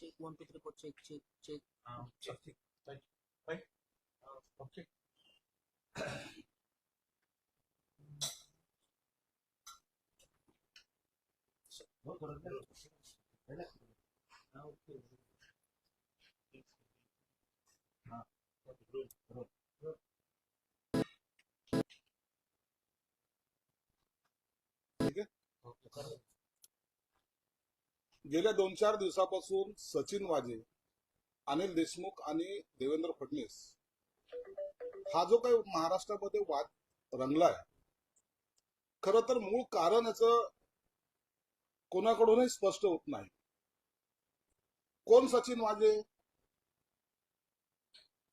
check one two three four check check check. Um check check. Check right okay. गेल्या दोन चार दिवसापासून सचिन वाजे अनिल देशमुख आणि देवेंद्र फडणवीस हा जो काही महाराष्ट्रामध्ये वाद रंगलाय खर तर मूळ कारण याचं कोणाकडूनही स्पष्ट होत नाही. कोण सचिन वाजे?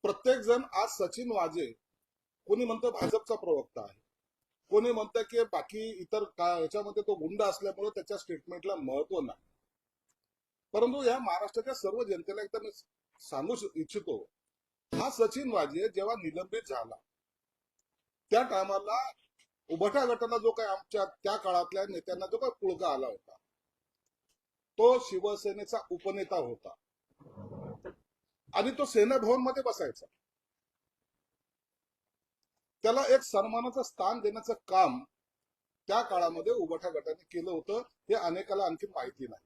प्रत्येक जण आज सचिन वाजे. कोणी म्हणतं भाजपचा प्रवक्ता आहे. कोणी म्हणतं की बाकी इतर याच्यामध्ये तो गुंड असल्यामुळे त्याच्या स्टेटमेंटला महत्त्व नाही. परंतु या महाराष्ट्राच्या सर्व जनतेला एकदा मी सांगू इच्छितो. हा सचिन वाजे जेव्हा निलंबित झाला त्या टायमाला उभटा गटाला जो काही आमच्या त्या काळातल्या नेत्यांना जो काही पुळका आला होता तो शिवसेनेचा उपनेता होता. आणि तो सेना भवनमध्ये बसायचा. त्याला एक सन्मानाचं स्थान देण्याचं काम त्या काळामध्ये उभटा गटाने केलं होतं हे अनेकाला आणखी माहिती नाही.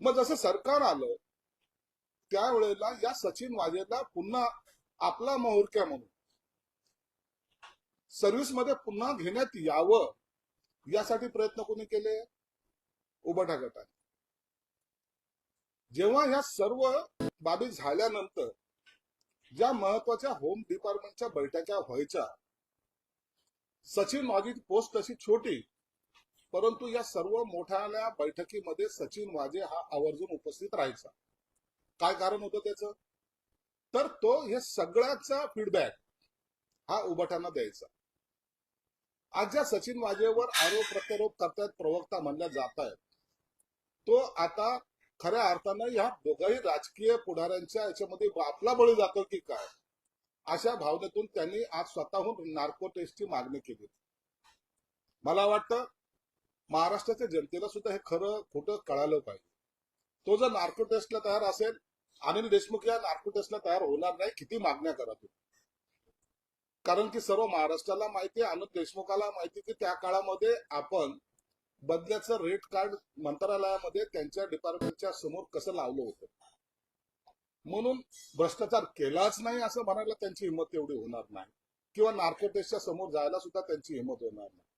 मग जसं सरकार आलं त्यावेळेला या सचिन वाजेला पुन्हा आपला मोहरक्या म्हणून सर्व्हिसमध्ये पुन्हा घेण्यात यावं यासाठी प्रयत्न कोणी केले? उभटा गटाने जेव्हा ह्या सर्व बाबी झाल्यानंतर ज्या महत्त्वाच्या होम डिपार्टमेंटच्या बैठका व्हायच्या सचिन वाजे पोस्ट अशी छोटी परंतु या सर्व मोठ्या बैठकीमध्ये सचिन वाजे हा आवर्जून उपस्थित राहायचा. काय कारण होतं त्याचं? तर तो हे सगळ्याचा फीडबॅक हा उभटांना द्यायचा. आज ज्या सचिन वाजेवर आरोप प्रत्यारोप करतायत प्रवक्ता म्हणल्या जात आहेत तो आता खऱ्या अर्थानं या दोघाही राजकीय पुढाऱ्यांच्या याच्यामध्ये आपला बळी जातो की काय? अशा भावनेतून त्यांनी आज स्वतःहून नार्को टेस्टची मागणी केली मला वाटतं महाराष्ट्राच्या जनतेला सुद्धा हे खरं खोटं कळालं पाहिजे. तो जर नार्को टेस्टला तयार असेल अनिल देशमुख या नार्को टेस्टला तयार होणार नाही किती मागण्या करा होते? कारण की सर्व महाराष्ट्राला माहिती आहे अनिल देशमुखाला माहिती की त्या काळामध्ये आपण बदल्याचं रेट कार्ड मंत्रालयामध्ये त्यांच्या डिपार्टमेंटच्या समोर कसं लावलं होतं? म्हणून भ्रष्टाचार केलाच नाही असं म्हणायला त्यांची हिंमत एवढी होणार नाही. किंवा नार्कोटेस्टच्या समोर जायला सुद्धा त्यांची हिंमत होणार नाही.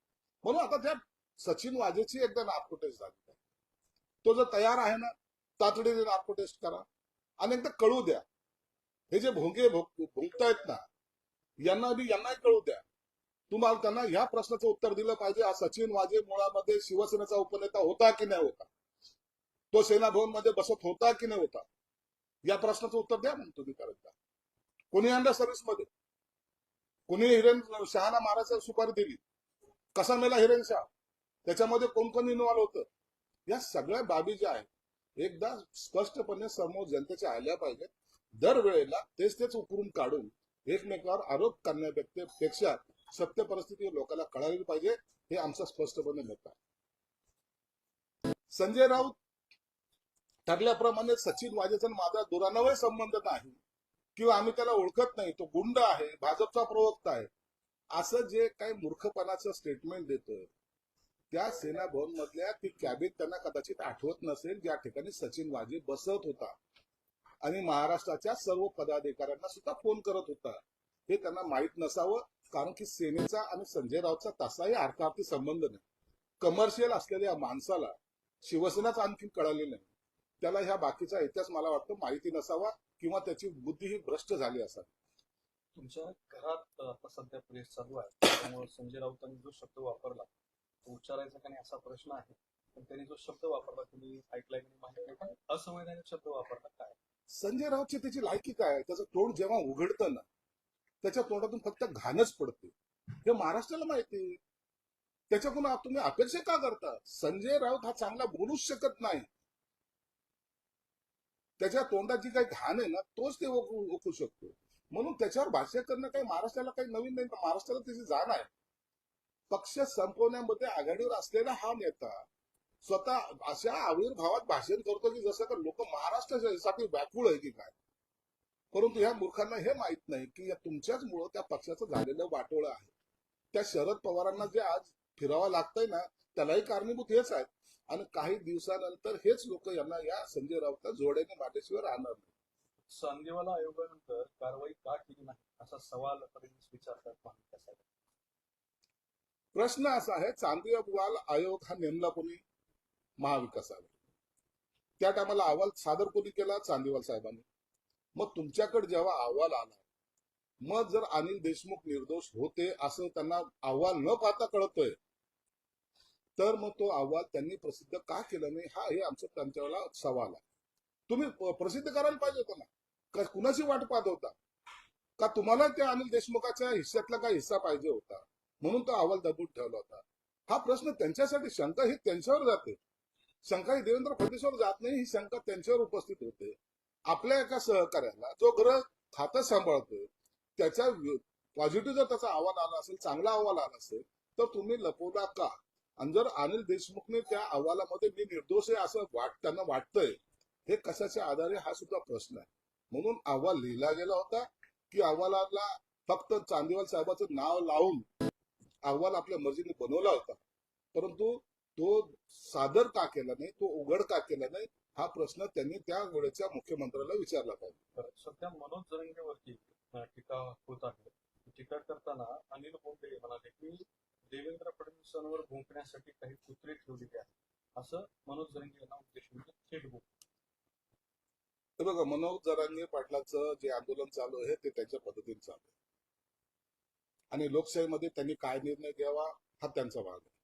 म्हणून आता त्या सचिन वाजेची एकदा नार्कोटेस्ट झाली. तो जर तयार आहे ना तातडीने नार्कोटेस्ट करा. आणि एकदा कळू द्या. हे जे भोंगे भोग- भुंकतायत ना यांना बी यांनाही कळू द्या. तुम्हाला त्यांना ह्या प्रश्नाचं उत्तर दिलं पाहिजे. सचिन वाजे मुळामध्ये शिवसेनेचा उपनेता होता की नाही होता? तो सेना भवनमध्ये बसत होता की नाही होता? या प्रश्नाचं उत्तर द्या म्हणून तुम्ही करत कोणी आणलं सर्व्हिसमध्ये? कोणी हिरेन शहाला मारायचा सुपारी दिली? कसा मेला हिरेन शाह? त्याच्यामध्ये कोण कोण होतं? या सगळ्या बाबी ज्या आहेत एकदा स्पष्टपणे समोर जनतेच्या आल्या पाहिजेत. दरवेळेला तेच तेच उकरून काढून एकमेकावर आरोप करण्यापेक्षा सत्य परिस्थिती लोकांना कळाली पाहिजे हे आमचं स्पष्टपणे मत आहे. संजय राऊत ठरल्याप्रमाणे सचिन वाजेचा माझा दुरानवय संबंध नाही किंवा आम्ही त्याला ओळखत नाही तो गुंड आहे भाजपचा प्रवक्ता आहे असं जे काही मूर्खपणाचं स्टेटमेंट देतोय त्या सेना भवन मधल्या ती कॅबिन त्यांना कदाचित आठवत नसेल ज्या ठिकाणी सचिन वाजे बसत होता आणि महाराष्ट्राच्या सर्व पदाधिकाऱ्यांना सुद्धा फोन करत होता. हे त्यांना माहीत नसावं कारण की सेनेचा आणि संजय राऊतचा तसाही अर्थार्थी संबंध नाही. कमर्शियल असलेल्या या माणसाला शिवसेनाच आणखी कळाली नाही. त्याला ह्या बाकीचा इतिहास मला वाटतं माहिती नसावा किंवा त्याची बुद्धी ही भ्रष्ट झाली असावी. तुमच्या घरात आता सध्या प्रेस चालू आहे. त्यामुळे संजय राऊतांनी जो शब्द वापरला तो उच्चारायचा का नाही असा प्रश्न आहे. पण त्यांनी जो शब्द वापरला तुम्ही ऐकलाय माहिती असंवैधानिक शब्द वापरला काय? संजय राऊतची त्याची लायकी काय? त्याचं तोंड जेव्हा उघडतं ना त्याच्या तोंडातून फक्त घाणच पडते. हे महाराष्ट्राला माहिती आहे. त्याच्याकडून तुम्ही अपेक्षा का करता? संजय राऊत हा चांगला बोलूच शकत नाही. त्याच्या तोंडात जी काही घाण आहे ना तोच ते ओकू ओकू शकतो. म्हणून त्याच्यावर भाष्य करणं काही महाराष्ट्राला काही नवीन नाही महाराष्ट्राला त्याची जाण आहे. पक्ष संपवण्यामध्ये आघाडीवर असलेला हा नेता स्वतः अशा आविर्भावात भाषण करतो की जसं का लोक महाराष्ट्रासाठी व्याकुळ आहे की काय? परंतु ह्या मूर्खांना हे माहीत नाही की या तुमच्याच मुळे त्या पक्षाचं झालेलं वाटोळं आहे. त्या शरद पवारांना जे आज फिरावं लागतंय ना त्यालाही कारणीभूत हेच आहेत. आणि काही दिवसानंतर हेच लोक यांना या संजय राऊतला जोड्याने माटेशिवाय राहणार नाही. सांगेवाला आयोगानंतर कारवाई का केली नाही असा सवाल विचारतात प्रश्न असा आहे चांदीवाल आयोग हा नेमला कोणी? महाविकास आयोग त्या टायमाला अहवाल सादर कोणी केला? चांदीवाल साहेबांनी. मग तुमच्याकडे जेव्हा अहवाल आला मग जर अनिल देशमुख निर्दोष होते असं त्यांना अहवाल न पाहता कळतोय तर मग तो अहवाल त्यांनी प्रसिद्ध का केला नाही? हा हे आमचं त्यांच्याला सवाल आहे. तुम्ही प्रसिद्ध करायला पाहिजे होता ना? का कुणाची वाट पाहत होता? का तुम्हाला त्या अनिल देशमुखाच्या हिस्स्यातला काय हिस्सा पाहिजे होता? म्हणून तो अहवाल दबून ठेवला होता. हा प्रश्न त्यांच्यासाठी शंका ही त्यांच्यावर जाते. शंका ही देवेंद्र फडणवीसवर जात नाही ही शंका त्यांच्यावर उपस्थित होते. आपल्या एका सहकार्याला जो ग्रह खातं सांभाळतोय त्याचा पॉझिटिव्ह जर त्याचा अहवाल आला असेल चांगला अहवाल आला असेल तर तुम्ही लपवला का? आणि जर अनिल देशमुखने त्या अहवालामध्ये मी निर्दोष आहे असं वाट त्यांना वाटतंय हे कशाच्या आधारे हा सुद्धा प्रश्न आहे. म्हणून अहवाल लिहिला गेला होता की अहवालाला फक्त चांदीवाल साहेबाचं नाव लावून अहवाल आपल्या मर्जीने बनवला होता. परंतु तो सादर का केला नाही तो उघड का केला नाही हा प्रश्न त्यांनी त्या वेळेच्या मुख्यमंत्र्याला विचारला पाहिजे. सध्या मनोज जरंगेवरती टीका होत आहे. टीका करताना अनिल बोंडे म्हणाले की देवेंद्र फडणवीसांवर भुंकण्यासाठी काही कुत्रे ठेवलेले आहेत. असं मनोज जरंगे यांना उद्देशून थेट बोल. तर बघा मनोज जरांगे पाटलाचं जे आंदोलन चालू आहे ते त्यांच्या पद्धतीने चालू आहे. आणि लोकशाहीमध्ये त्यांनी काय निर्णय घ्यावा हा त्यांचा भाग आहे.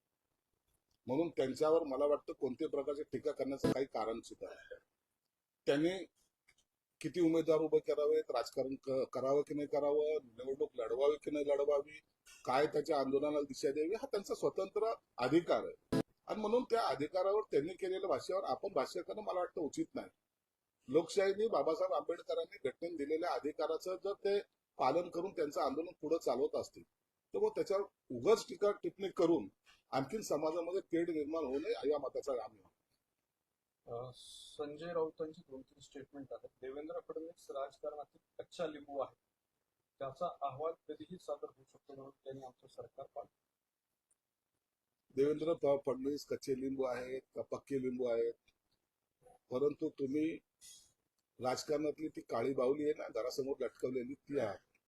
म्हणून त्यांच्यावर मला वाटतं कोणत्याही प्रकारची टीका करण्याचं काही कारण सुद्धा त्यांनी किती उमेदवार उभे करावेत राजकारण करावं की नाही करावं निवडणूक लढवावी की नाही लढवावी काय त्याच्या आंदोलनाला दिशा द्यावी हा त्यांचा स्वतंत्र अधिकार आहे. आणि म्हणून त्या अधिकारावर त्यांनी केलेल्या भाषेवर आपण भाष्य करणं मला वाटतं उचित नाही. लोकशाहीने बाबासाहेब आंबेडकरांनी घटनेने दिलेल्या अधिकाराचं जर ते पालन करून त्यांचं आंदोलन पुढे चालवत असतील तर मग त्याच्यावर उगाच टीका टिप्पणी करून आणखीन समाजामध्ये तेढ निर्माण होऊ नये या मताचा आम्ही संजय राऊतांची दोन तीन स्टेटमेंट आहेत. देवेंद्र फडणवीस राजकारणातील कच्चा लिंबू आहे त्याचा अहवाल कधीही सादर होऊ शकतो म्हणून त्यांनी आमचं सरकार पाडलं. देवेंद्र फडणवीस कच्चे लिंबू आहेत का पक्के लिंबू आहेत? परंतु तुम्ही राजकारणातली ती काळी बाहुली आहे ना घरासमोर लटकवलेली ती आहे.